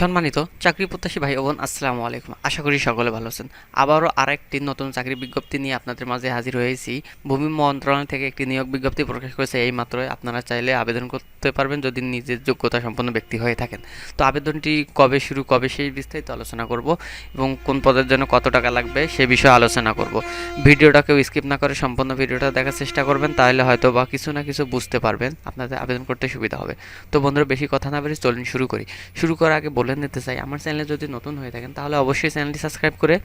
সম্মানিত চাকরি প্রত্যাশী ভাই বোন, আসসালামু আলাইকুম। আশা করি সকলে ভালো আছেন। আবারও আরেকটি নতুন চাকরি বিজ্ঞপ্তি নিয়ে আপনাদের মাঝে হাজির হয়েছি। ভূমি মন্ত্রণালয় থেকে একটি নিয়োগ বিজ্ঞপ্তি প্রকাশ করেছে, এই মাত্রই আপনারা চাইলে আবেদন করতে পারবেন যদি নিজের যোগ্যতা সম্পন্ন ব্যক্তি হয়ে থাকেন। তো আবেদনটি কবে শুরু, কবে সেই বিস্তারিত আলোচনা করব এবং কোন পদের জন্য কত টাকা লাগবে সে বিষয়ে আলোচনা করব। ভিডিওটাকেও স্কিপ না করে সম্পূর্ণ ভিডিওটা দেখার চেষ্টা করবেন, তাহলে হয়তো বা কিছু না কিছু বুঝতে পারবেন, আপনাদের আবেদন করতে সুবিধা হবে। তো বন্ধুরা, বেশি কথা না বেরিয়ে চলুন শুরু করি। শুরু করার আগে বলে নিতে চাই। আমার চ্যানেলে যদি নতুন হয়ে থাকেন তাহলে অবশ্যই চ্যানেলটি সাবস্ক্রাইব করে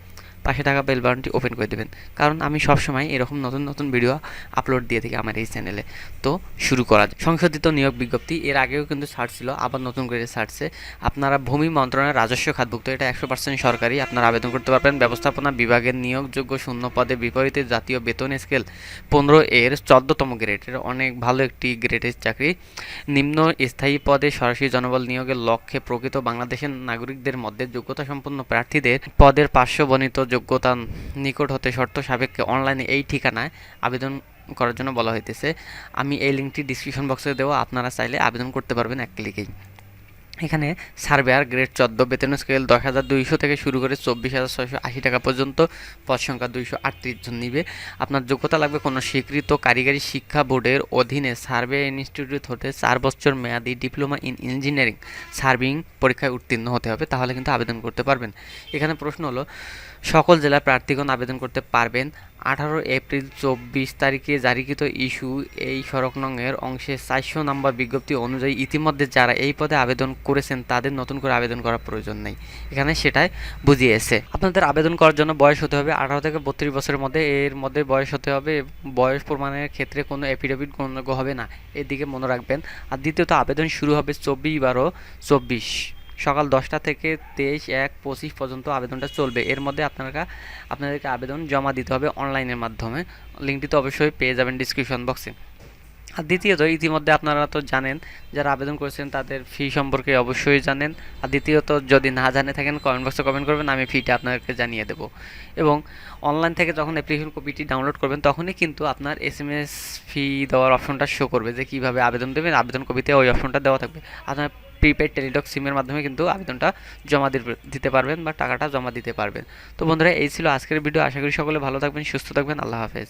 পাশে থাকা বেল বাটনটি ওপেন করে দেবেন। কারণ আমি সবসময় এরকম নতুন নতুন ভিডিও আপলোড দিয়ে থাকি আমার এই চ্যানেলে তো শুরু করা যাক সংশোধিত নিয়োগ বিজ্ঞপ্তি, এর আগেও কিন্তু ছাড়ছিল আবার নতুন করে ছাড়ছে আপনারা ভূমি মন্ত্রণালয়ের রাজস্ব খাতভুক্ত, এটা একশো পার্সেন্ট সরকারি, আপনারা আবেদন করতে পারবেন। ব্যবস্থাপনা বিভাগের নিয়োগযোগ্য শূন্য পদে বিপরীতে জাতীয় বেতন স্কেল পনেরো এর চোদ্দতম গ্রেডের অনেক ভালো একটি গ্রেডের চাকরি। নিম্ন স্থায়ী পদে সরাসরি জনবল নিয়োগের লক্ষ্যে প্রকৃত বাংলাদেশের নাগরিকদের মধ্যে যোগ্যতা সম্পন্ন প্রার্থীদের পদের পার্শ্ববর্ণিত যোগ্যতা নিকট হতে শর্ত সাপেক্ষে অনলাইনে এই ঠিকানায় আবেদন করার জন্য বলা হইতেছে। আমি এই লিঙ্কটি ডিসক্রিপশন বক্সে দেওয়া আপনারা চাইলে আবেদন করতে পারবেন এক ক্লিকেই এখানে সার্ভেয়ার গ্রেড চোদ্দ বেতন স্কেল দশ হাজার দুইশো থেকে শুরু করে চব্বিশ হাজার ছয়শো আশি টাকা পর্যন্ত। পদ সংখ্যা দুইশো আটত্রিশ জন নিবে। আপনার যোগ্যতা লাগবে কোনো স্বীকৃত কারিগরি শিক্ষা বোর্ডের অধীনে সার্ভে ইনস্টিটিউট হতে চার বছর মেয়াদি ডিপ্লোমা ইন ইঞ্জিনিয়ারিং সার্ভিং পরীক্ষায় উত্তীর্ণ হতে হবে, তাহলে কিন্তু আবেদন করতে পারবেন। এখানে প্রশ্ন হলো, সকল জেলার প্রার্থীগণ আবেদন করতে পারবেন। আঠারো এপ্রিল চব্বিশ তারিখে জারিকৃত ইস্যু এই সড়ক নংয়ের অংশে চারশো নম্বর বিজ্ঞপ্তি অনুযায়ী ইতিমধ্যে যারা এই পদে আবেদন করেছেন, তাদের নতুন করে আবেদন করার প্রয়োজন নেই। এখানে সেটাই বুঝিয়েছে। আপনাদের আবেদন করার জন্য বয়স হতে হবে আঠারো থেকে বত্রিশ বছরের মধ্যে। এর মধ্যে বয়স হতে হবে, বয়স প্রমাণের ক্ষেত্রে কোনো এফিডেভিট গ্রহণযোগ্য হবে না। এদিকে মনে রাখবেন। আর দ্বিতীয়ত, আবেদন শুরু হবে চব্বিশ বারো চব্বিশ। সকাল দশটা থেকে তেইশ এক পঁচিশ পর্যন্ত আবেদনটা চলবে। এর মধ্যে আপনারা, আপনাদেরকে আবেদন জমা দিতে হবে অনলাইনের মাধ্যমে। লিঙ্কটি তো অবশ্যই পেয়ে যাবেন ডিসক্রিপশন বক্সে। আর দ্বিতীয়ত, ইতিমধ্যে আপনারা তো জানেন, যারা আবেদন করেছেন তাদের ফি সম্পর্কে অবশ্যই জানেন। আর দ্বিতীয়ত, যদি না জানে থাকেন কমেন্ট বক্সে কমেন্ট করবেন, আমি ফিটা আপনাদেরকে জানিয়ে দেবো। এবং অনলাইন থেকে যখন অ্যাপ্লিকেশন কপিটি ডাউনলোড করবেন, তখনই কিন্তু আপনার এস এম এস ফি দেওয়ার অপশনটা শো করবে যে কীভাবে আবেদন দেবেন। আবেদন কপিতে ওই অপশনটা দেওয়া থাকবে। আপনার প্রিপেড টেলিটক সিমের মাধ্যমে কিন্তু আবেদনটা জমা দিতে- দিতে পারবেন বা টাকাটা জমা দিতে পারবেন। তো বন্ধুরা, এই ছিল আজকের ভিডিও আশা করি সকলে ভালো থাকবেন, সুস্থ থাকবেন। আল্লাহ হাফেজ।